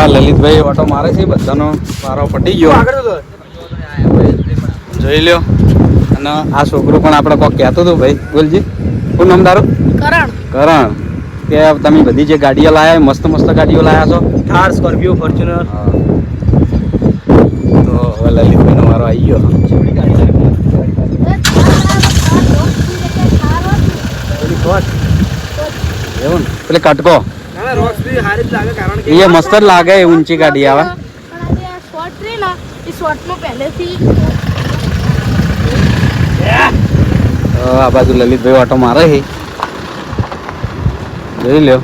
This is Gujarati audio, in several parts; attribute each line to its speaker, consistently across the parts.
Speaker 1: હા લલિતભાઈ ઓટો મારે છે બધાનો વારો પટી ગયો. જોઈ લ્યો. અને આ છોકરું પણ આપણે કોક કહેતો હતો ભાઈ બોલજી. શું નામ તારું?
Speaker 2: કરણ.
Speaker 1: કરણ. કે તમે બધી જે ગાડીઓ લાયા મસ્ત મસ્ત ગાડીઓ લાયા છો?
Speaker 3: Thar Scorpio Fortuner.
Speaker 1: તો હવે લલિતભાઈનો મારો આવી ગયો. એવું ને? પેલે કટકો.
Speaker 3: ના मस्त लागे है ऊंची લાગે आवा કે
Speaker 1: એ મસ્ત જ લાગે એ ઊંચી ગાડી આવે.
Speaker 2: આ જે શોર્ટ છે ને એ શોર્ટનું પહેલેથી.
Speaker 1: તો આ બાજુ લલિતભાઈ ઓટો મારે છે. જોઈ લ્યો.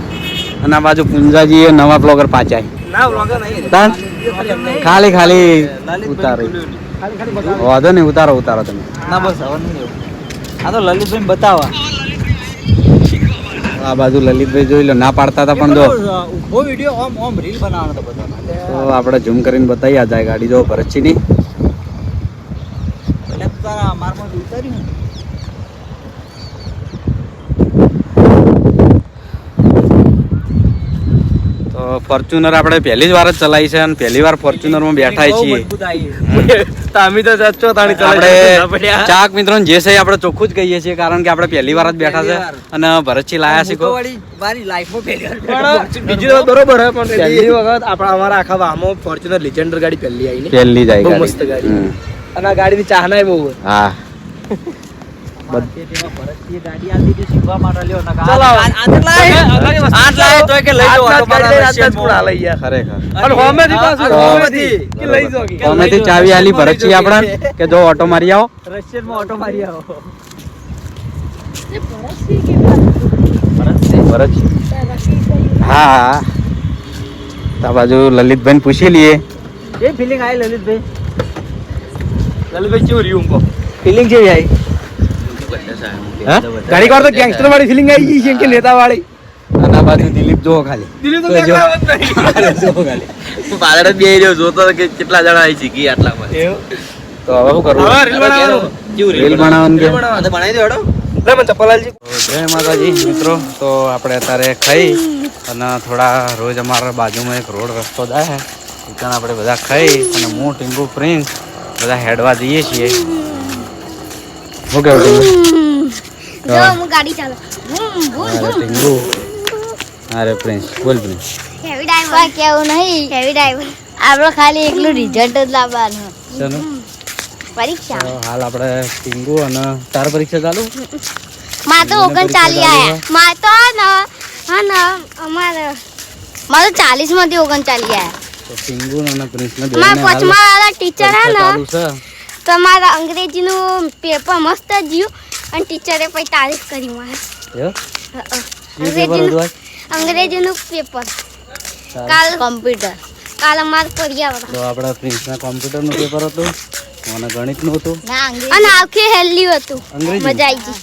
Speaker 1: અને આ બાજુ પુંજાજી એ નવા બ્લોગર પાછા
Speaker 3: ના વ્લોગર નહીં
Speaker 1: તાન? ખાલી ખાલી ઉતારો.
Speaker 3: ખાલી ખાલી બતાવો.
Speaker 1: વાંધો નહીં ઉતારો ઉતારો તમે.
Speaker 3: ના બસ હવે નહીં આ તો લલિતભાઈ બતાવવા.
Speaker 1: આ બાજુ લલિતભાઈ જોઈ લો ના પાડતા હતા પણ જો.
Speaker 3: ઊભો વિડિયો ઓમ ઓમ રીલ બનાવવાનો હતો બધા
Speaker 1: તો આપણે ઝૂમ કરીને બતાવી આ જાય ગાડી જો ભરતચીની
Speaker 3: પહેલા તો તારા મારમાં ઉતાર્યું
Speaker 1: ફોર્ચ્યુનર આપણે પહેલી જ વાર જ ચલાવી છે અને પહેલી વાર ફોર્ચ્યુનરમાં બેઠા છીએ.
Speaker 3: તમે તો જચ્ચો તાણી
Speaker 1: આપણે ચાક મિત્રો જે છે આપણે ચોખ્ખું જ કહીએ છીએ કારણ કે આપણે પહેલી વાર જ બેઠા છે અને ભરતજી લાયા છે બીજું
Speaker 3: મારી લાઈફમાં પહેલી બીજી વાત બરોબર હે પણ પહેલી વખત આપણા અમારા આખા વામો ફોર્ચ્યુનર લિજેન્ડર ગાડી પહેલી આવી
Speaker 1: પહેલી જ આવી
Speaker 3: મસ્ત ગાડી. અને આ ગાડીની ચાહના બહુ
Speaker 1: હા. ચાવી આલી ભરતજી આપણા કે જો ઓટો મારી આવો.
Speaker 3: ઓટો મારી
Speaker 1: ભરતજી હા. તા આ બાજુ લલિતભાઈ પૂછી લઈએ.
Speaker 3: એ ફિલિંગ આવી લલિતભાઈ. લલિતભાઈ કેવું રહ્યું ફિલિંગ કેવી આવી? ઘણી વાર તો ગેંગસ્ટર વાળી ફિલિંગ આવી ગઈ છે કે નેતા વાળી
Speaker 1: અને આ બાજુ દિલીપ જોવો ખાલી.
Speaker 3: દિલીપ તો
Speaker 1: જોવો ખાલી.
Speaker 4: પાછળ બે રહ્યો જોતો કે કેટલા જણા આવી શીખી આટલામાં.
Speaker 1: તો હવે શું કરવું
Speaker 3: હવે રીલ બનાવવાનું.
Speaker 4: કેવું
Speaker 1: રીલ બનાવવાનું? કે?
Speaker 3: બનાવવાનું.
Speaker 4: બનાવી દો હેડો.
Speaker 3: લે મને ચપ્પલ
Speaker 1: જય માતાજી મિત્રો. તો આપણે અત્યારે ખાઈ અને થોડા રોજ અમારા બાજુમાં એક રોડ રસ્તો જાય. છે ત્યાં આપણે બધા ખાઈ અને હું ટીંગુ પ્રિન્સ બધા હેડવા જઈએ છીએ. શું કેવું
Speaker 2: જો હું ગાડી ચાલો. બૂમ બૂમ
Speaker 1: અરે
Speaker 2: બૂમ
Speaker 1: અરે પ્રિન્સ બોલ પ્રિન્સ
Speaker 2: હેવી ડ્રાઈવર કેવું નહીં. હેવી ડ્રાઈવર આપણે ખાલી એકલું રિઝલ્ટ જ લાવવાનું.
Speaker 1: ચલો.
Speaker 2: પરીક્ષા.
Speaker 1: તો હાલ આપણે ટિંગુ અને તાર પરીક્ષા ચાલુ.
Speaker 2: માં તો ઓગણ ચાલી આયા. માં તો હે ને હા ને અમારે તો ચાલીસમાંથી ઓગણ ચાલી આયા.
Speaker 1: ટિંગુ અને પ્રિન્સને
Speaker 2: મારા
Speaker 1: બેયને હાલ
Speaker 2: વાળા ટીચર હે ને
Speaker 1: ચાલુ છે
Speaker 2: તો મારા અંગ્રેજીનું પેપર મસ્ત જ્યું અને ટીચરે પછી તારીફ કરી મારે. અંગ્રેજીનું પેપર કાલ કમ્પ્યુટર કાલ અમારે પર્યાવરણ
Speaker 1: તો આપણા પ્રિન્સના કોમ્પ્યુટરનું પેપર હતું? મને ગણિતનું હતું?
Speaker 2: અને આખી હેલ્યું હતું. મજા આવી ગઈ.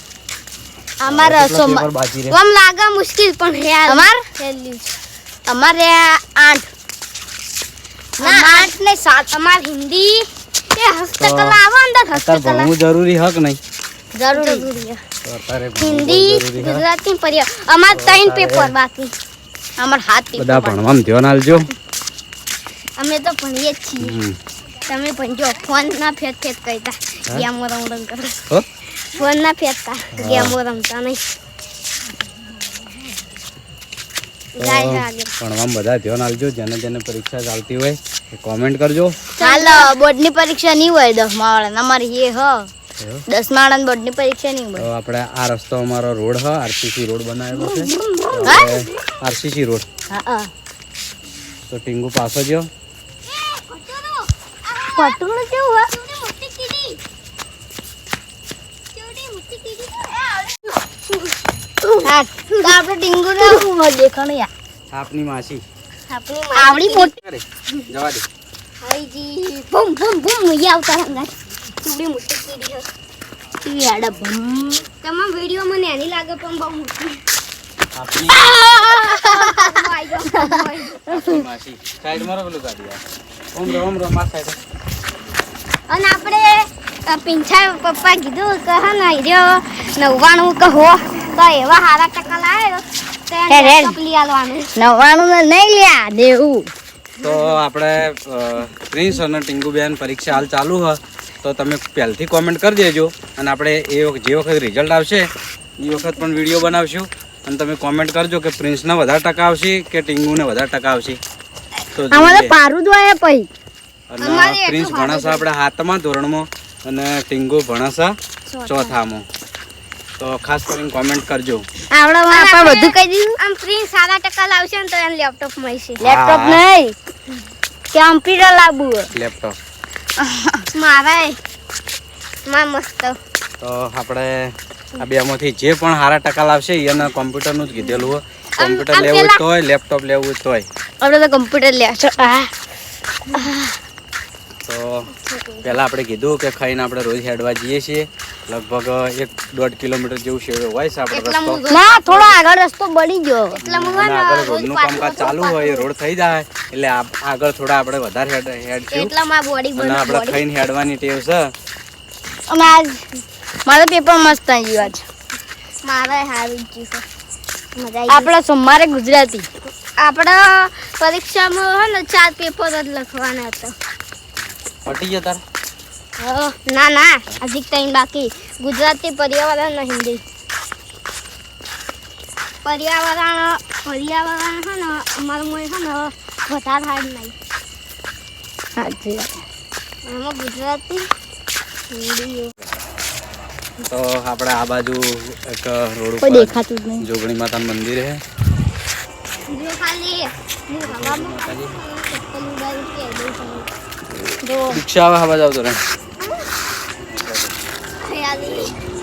Speaker 2: અમારે આમ લાગે મુશ્કેલ પણ હે અમાર? હેલ્યું અમારે આઠ. ના આઠ ને સાત. અમાર હિન્દી એ હસ્તકલા આવે અંદર હસ્તકલા.
Speaker 1: ભણવું જરૂરી હક નહીં.
Speaker 2: જરૂરી. હિન્દી. ગુજરાતી અમાર ત્રણ પેપર બાકી. અમાર હાથ
Speaker 1: બધા
Speaker 2: પેપર
Speaker 1: ભણવામાં ધ્યાન આલજો
Speaker 2: અમે તો ભણીએ છીએ. તમે ભણજો ફોન ના ફેંક ફેંક કરતા ગેમો રમ રમ કરો ફોન ના ફેંકતા ગેમો રમતા નહીં.
Speaker 1: ભણવામાં બધા ધ્યાન આપજો જેને જેને પરીક્ષા ચાલતી હોય એ કોમેન્ટ કરજો.
Speaker 2: ચાલો બોર્ડની પરીક્ષા નહીં હોય દસમા વાળા અમારી એ હ? દસમા વાળાની બોર્ડની પરીક્ષા નહીં હોય.
Speaker 1: આપણે આ રસ્તો અમારો રોડ હ આરસીસી રોડ બનાવેલો છે. RCC road.
Speaker 2: હા
Speaker 1: તો ટીંગુ પાછો જો
Speaker 2: પટુનું કેવું હે હા તો આપણે ડીંગુ ને શું દેખાણો યાર.
Speaker 1: સાપની માસી.
Speaker 2: આવડી મોટી.
Speaker 1: અરે, જવા દે.
Speaker 2: હાઈજી બમ બમ બમ આવતા હંગા ચૂડી મોટી કીડી ચીવી આડા બમ તમામ વિડિયો મને એની લાગે પણ બહુ મોટી.
Speaker 1: આપની માસી. સાઈડ મારો પેલું કાઢી યાર ઓમ રો ઓમ રો માર સાઈડ.
Speaker 2: અને આપણે પિંછા પપ્પા કીધું કે હા ને રહ્યો નવ્વાણું કહો. તો એવા હારા ટકા લાવ્યો
Speaker 5: નહીં લ્યા દેવું.
Speaker 1: તો આપણે પ્રિન્સ અને ટીંગુબેન પરીક્ષા હાલ ચાલુ હ. તો તમે પહેલથી કોમેન્ટ કરી દેજો. અને આપણે એ વખત જે વખત રિઝલ્ટ આવશે એ વખત પણ વીડિયો બનાવશું. અને તમે કોમેન્ટ કરજો કે પ્રિન્સને વધારે ટકા આવશે કે ટીંગુને વધારે ટકા આવશે. તો
Speaker 2: અમારે
Speaker 1: જોઈએ.
Speaker 2: પારું જોઈએ પછી
Speaker 1: અને પ્રિન્સ ભણાસા આપણે હાથમાં ધોરણમાં અને ટીંગુ ભણાસા ચોથામાં. તો ખાસ કરીને કોમેન્ટ કરજો.
Speaker 2: આપણે આપણે બધું કહી દીધું. આમ પ્રિન્ટ સારા ટકા લાવશે ને તો એને લેપટોપ મળશે.
Speaker 1: લેપટોપ
Speaker 2: નહીં કમ્પ્યુટર લાવવું
Speaker 1: લેપટોપ
Speaker 2: મારે માં મસ્ત.
Speaker 1: તો આપણે આ બેમાંથી જે પણ સારા ટકા લાવશે એને કોમ્પ્યુટરનું જ કીધેલું હોય કોમ્પ્યુટર
Speaker 2: લેવું
Speaker 1: લેવું હોય લેપટોપ લેવું હોય તોય.
Speaker 2: આપણે તો કમ્પ્યુટર લેશો આ
Speaker 1: તો પહેલાં આપણે કીધું કે ખાઈને આપણે રોજ હેડવા જઈએ છીએ. લગભગ એક દોઢ કિલોમીટર જેવું શેડો હોય છે આપણો રસ્તો.
Speaker 2: ના થોડો આગળ રસ્તો બની ગયો. એટલે
Speaker 1: આગળ રોડનું કામકાજ ચાલુ હોય રોડ થઈ જાય એટલે આગળ થોડા આપણે વધારે હેડ હેડ
Speaker 2: એટલા માં બોડી
Speaker 1: આપણે ખાઈને હેડવાની ટેવ છે.
Speaker 2: અને આજ મારો પેપર મસ્ત આવી ગયો આજ. મારે હારું ગયું છે. આપણે સોમવારે ગુજરાતી. આપણે પરીક્ષામાં હે ને ચાર પેપર જ લખવાના હતા.
Speaker 1: પટી ગયા તાર?
Speaker 2: ના ના હજી ટાઈમ બાકી. ગુજરાતી પર્યાવરણ હિન્દી. પર્યાવરણ પર્યાવરણ છે ને અમારું મોય છે ને વધારે હાર્ડ નહીં. એમાં ગુજરાતી હિન્દી
Speaker 1: તો આપણે આ બાજુ એક રોડ ઉપર
Speaker 2: દેખાતું જ નહીં.
Speaker 1: જોગણી માતાનું મંદિર છે.
Speaker 2: જો ખાલી હું હવામાં ચપ્પલ ઉડાડી કે દઉં છું. જો
Speaker 1: રિક્ષા આવે હવા આવતો રહે. Daddy.